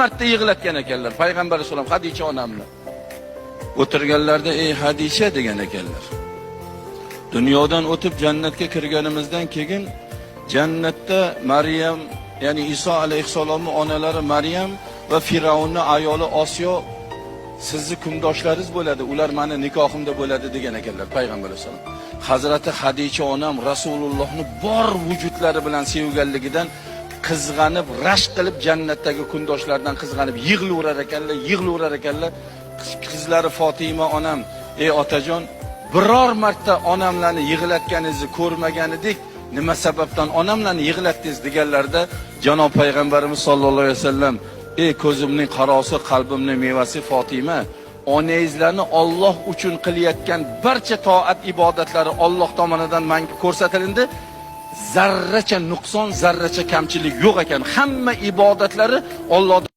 marta yig'latgan ekanlar payg'ambar alayhisalom hadicha onamni o'tirganlarda ey hadisha degan ekanlar dunyodan o'tib jannatga kirganimizdan keyin jannatda maryam ya'ni iso alayhissalomni onalari maryam va fir'avnni ayoli osiyo sizni kundoshlaringiz bo'ladi ular mani nikohimda bo'ladi degan ekanlar payg'ambar alayhissalom hazrati hadicha onam rasulullohni bor vujudlari bilan sevganligidan qizg'anib rashk qilib jannatdagi kundoshlardan qizg'anib yig'laverar ekanlar yig'laverar ekanlar. Qizlari fotima onam ey otajon biror marta onamlarni yig'latganingizni ko'rmagan edik nima sababdan onamlarni yig'latdingiz deganlarida janob payg'ambarimiz sollallohu alayhi vasallam ey ko'zimning qarosi qalbimning mevasi fotima onangizlarni Alloh uchun qilayotgan barcha toat ibodatlari Alloh tomonidan menga ko'rsatilindi. Zarracha nuqson zarracha kamchilik yo'q ekan. Hamma ibodatlari Alloh